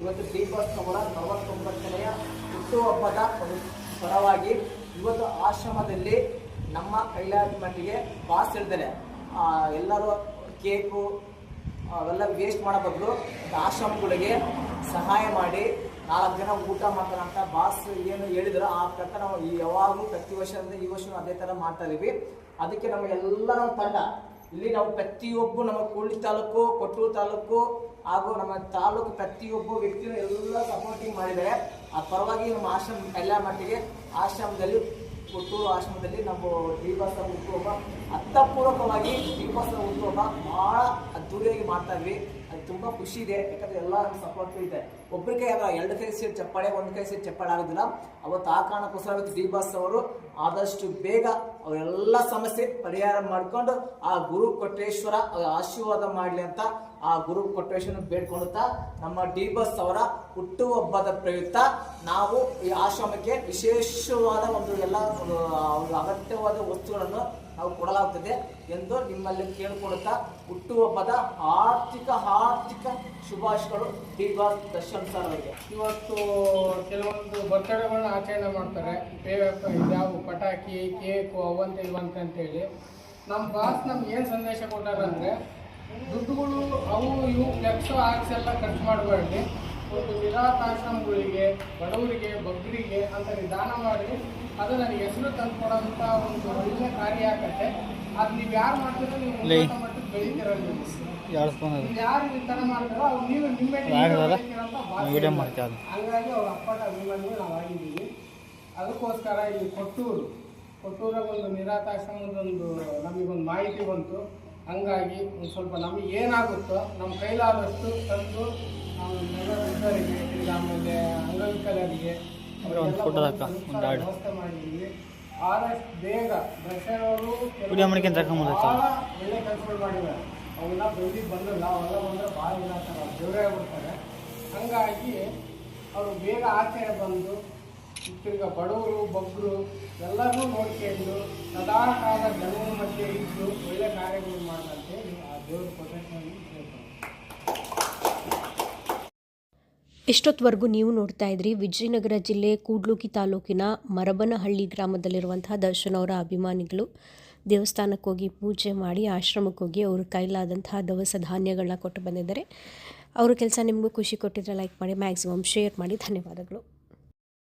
ಇವತ್ತು ದೀಪಸ್ ಅವರ ನಲವತ್ತೊಂಬತ್ತನೆಯ ಹುಟ್ಟುಹಬ್ಬದ ಪರವಾಗಿ ಇವತ್ತು ಆಶ್ರಮದಲ್ಲಿ ನಮ್ಮ ಕೈಲಾದ ಮಟ್ಟಿಗೆ ಬಾಸ್ ಇಡ್ತಾರೆ ಎಲ್ಲರೂ ಕೇಕು, ಅವೆಲ್ಲ ವೇಸ್ಟ್ ಮಾಡೋ ಬದಲು ಆಶ್ರಮಗಳಿಗೆ ಸಹಾಯ ಮಾಡಿ ನಾಲ್ಕು ಜನ ಊಟ ಮಾಡ್ತಾರೆ ಅಂತ ಬಾಸ್ ಏನು ಹೇಳಿದ್ರು. ಆ ಪ್ರಕಾರ ನಾವು ಯಾವಾಗಲೂ ಪ್ರತಿ ವರ್ಷದಿಂದ ಈ ವರ್ಷ ಅದೇ ಥರ ಮಾಡ್ತಾ ಇದೀವಿ. ಅದಕ್ಕೆ ನಮ್ಮ ಎಲ್ಲ ನಮ್ಮ ತಂಡ ಇಲ್ಲಿ ನಾವು ಪ್ರತಿಯೊಬ್ಬರು ನಮ್ಮ ಕೂಡ್ಲಿ ತಾಲೂಕು ಕೊಟ್ಟೂರು ತಾಲೂಕು ಹಾಗೂ ನಮ್ಮ ತಾಲೂಕು ಪ್ರತಿಯೊಬ್ಬ ವ್ಯಕ್ತಿಯು ಎಲ್ಲ ಸಪೋರ್ಟಿಂಗ್ ಮಾಡಿದ್ದಾರೆ. ಆ ಪರವಾಗಿ ನಮ್ಮ ಆಶ್ರಮ ಎಲ್ಲ ಮಟ್ಟಿಗೆ ಆಶ್ರಮದಲ್ಲಿ ಕೊಟ್ಟೂರು ಆಶ್ರಮದಲ್ಲಿ ನಾವು ದೀಪೋತ್ಸವ ಹುಟ್ಟುಹಬ್ಬ ಅರ್ಥಪೂರ್ವಕವಾಗಿ ದೀಪೋತ್ಸವ ಹುಟ್ಟುಹಬ್ಬ ಬಹಳ ಅದ್ದೂರಿಯಾಗಿ ಮಾಡ್ತಾ ಇದ್ವಿ. ಅದು ತುಂಬಾ ಖುಷಿ ಇದೆ, ಯಾಕಂದ್ರೆ ಎಲ್ಲ ಸಪೋರ್ಟ್ ಇದೆ. ಒಬ್ಬರಿಗೆ ಎರಡು ಕೈ ಸೇರಿ ಚಪ್ಪಾಳೆ, ಒಂದು ಕೈ ಸೇರಿ ಚಪ್ಪಾಳೆ ಆಗೋದಿಲ್ಲ. ಅವತ್ತು ಆ ಕಾರಣಕ್ಕೋಸ್ಕರ ದೀಪಾಸ್ ಅವರು ಆದಷ್ಟು ಬೇಗ ಅವರೆಲ್ಲ ಸಮಸ್ಯೆ ಪರಿಹಾರ ಮಾಡಿಕೊಂಡು ಆ ಗುರು ಕೊಟ್ಟೇಶ್ವರ ಆಶೀರ್ವಾದ ಮಾಡಲಿ ಅಂತ ಆ ಗುರು ಕೊಟ್ಟೇಶ್ವರ ಬೇಡ್ಕೊಳ್ಳುತ್ತಾ ನಮ್ಮ ಡಿ ಬಸ್ ಅವರ ಹುಟ್ಟುಹಬ್ಬದ ಪ್ರಯುಕ್ತ ನಾವು ಈ ಆಶ್ರಮಕ್ಕೆ ವಿಶೇಷವಾದ ಒಂದು ಎಲ್ಲ ಅಗತ್ಯವಾದ ವಸ್ತುಗಳನ್ನು ನಾವು ಕೊಡಲಾಗುತ್ತದೆ ಎಂದು ನಿಮ್ಮಲ್ಲಿ ಕೇಳಿಕೊಳ್ಳುತ್ತಾ ಹುಟ್ಟುಹಬ್ಬದ ಆರ್ಥಿಕ ಆರ್ಥಿಕ ಶುಭಾಶಯಗಳು ಡಿ ಬಾಸ್ ದರ್ಶನ್ ಸರ್ ಅವರಿಗೆ. ಇವತ್ತು ಕೆಲವೊಂದು ಬರ್ತಡೆಗಳನ್ನ ಆಚರಣೆ ಮಾಡ್ತಾರೆ. ಯಾವ ಪಟಾಕಿ, ಕೇಕು, ಅವಂತ, ಇವಂತ ಅಂತೇಳಿ. ನಮ್ಮ ಬಾಸ್ ನಮ್ಗೆ ಏನು ಸಂದೇಶ ಕೊಟ್ಟಾರಂದ್ರೆ ದುಡ್ಡುಗಳು ಅವು ಇವು ಫ್ಲೆಕ್ಸ್ ಆಕ್ಸ್ ಎಲ್ಲ ಖರ್ಚು ಮಾಡಬಾರ್ದು. ಒಂದು ನಿರಾತಾಶ್ರಮಗಳಿಗೆ ಬಡವರಿಗೆ ಬಗ್ಗರಿಗೆ ಅಂತ ನಿಧಾನ ದಾನ ಮಾಡಿ ಅದು ನನಗೆ ಹೆಸರು ತಂದುಕೊಡೋಂಥ ಒಂದು ಒಳ್ಳೆ ಕಾರ್ಯ ಆಗತ್ತೆ. ಅದು ನೀವು ಯಾರು ಮಾಡ್ತೀರೋ ನೀವು ಉನ್ನತ ಮಟ್ಟಕ್ಕೆ ಯಾರು ಈ ಥರ ಮಾಡ್ತಾರೋ ಅವ್ರು ನೀವು ನಿಮ್ಮ ಅದು ಹಂಗಾಗಿ ಅವ್ರ ಅಪ್ಪಟ ಅಭಿಮಾನಿಗಳು ನಾವು ಆಗಿದ್ದೀವಿ. ಅದಕ್ಕೋಸ್ಕರ ಇಲ್ಲಿ ಕೊಟ್ಟೂರು. ಕೊಟ್ಟೂರಾಗ ಒಂದು ನಿರಾತಾಶ್ರಮದೊಂದು ನಮಗೊಂದು ಮಾಹಿತಿ ಬಂತು. ಹಂಗಾಗಿ ಒಂದು ಸ್ವಲ್ಪ ನಮಗೆ ಏನಾಗುತ್ತೋ ನಮ್ಮ ಕೈಲಾದಷ್ಟು ತಂದು ನಾವು ನೆಲವಿದ್ದವರಿಗೆ ಈಗ ಆಮೇಲೆ ಅಂಗವಿಕಲರಿಗೆ ವ್ಯವಸ್ಥೆ ಮಾಡಿದ್ದೀವಿ. ಆದಷ್ಟು ಬೇಗ ದರ್ಶನ್ ಅವರು ವಿಡಿಯೋ ಮಾಡ್ಕೊಂತ ಹಾಕೊಂಬೋದು ಆಯ್ತಾ? ಭಾಳ ಒಳ್ಳೆ ಕೆಲಸಗಳು ಮಾಡಿದ್ದಾರೆ. ಅವನ್ನ ಬೆಳೆದಿ ಬಂದಿಲ್ಲ ಅವೆಲ್ಲ ಬಂದರೆ ಭಾಳ ದಿನ ಆಗ್ತಾರೆ ದೇವರೇ ಆಗ್ಬಿಡ್ತಾರೆ. ಹಂಗಾಗಿ ಅವರು ಬೇಗ ಆಚೆ ಬಂದು ತಿರ್ಗ ಬಡವರು ಬಗ್ಗರು ಎಲ್ಲರೂ ನೋಡ್ಕೊಂಡು ಸದಾ ಕಾಲ ಜನರ ಮಧ್ಯೆ ಇದ್ದು ಒಳ್ಳೆ ಕಾರ್ಯಗಳು ಮಾಡದಂತೆ ಆ ದೇವರ ಪ್ರೊಟೆಕ್ಷನ್ ಇಷ್ಟೊತ್ತವರೆಗೂ ನೀವು ನೋಡ್ತಾ ಇದ್ರಿ ವಿಜಯನಗರ ಜಿಲ್ಲೆ ಕೂಡ್ಲೂಕಿ ತಾಲೂಕಿನ ಮರಬನಹಳ್ಳಿ ಗ್ರಾಮದಲ್ಲಿರುವಂತಹ ದರ್ಶನ್ ಅವರ ಅಭಿಮಾನಿಗಳು. ದೇವಸ್ಥಾನಕ್ಕೆ ಹೋಗಿ ಪೂಜೆ ಮಾಡಿ ಆಶ್ರಮಕ್ಕೆ ಹೋಗಿ ಅವರು ಕೈಲಾದಂತಹ ದವಸ ಧಾನ್ಯಗಳನ್ನ ಕೊಟ್ಟು ಬಂದಿದ್ದಾರೆ. ಅವರ ಕೆಲಸ ನಿಮಗೂ ಖುಷಿ ಕೊಟ್ಟಿದ್ರೆ ಲೈಕ್ ಮಾಡಿ ಮ್ಯಾಕ್ಸಿಮಮ್ ಶೇರ್ ಮಾಡಿ. ಧನ್ಯವಾದಗಳು.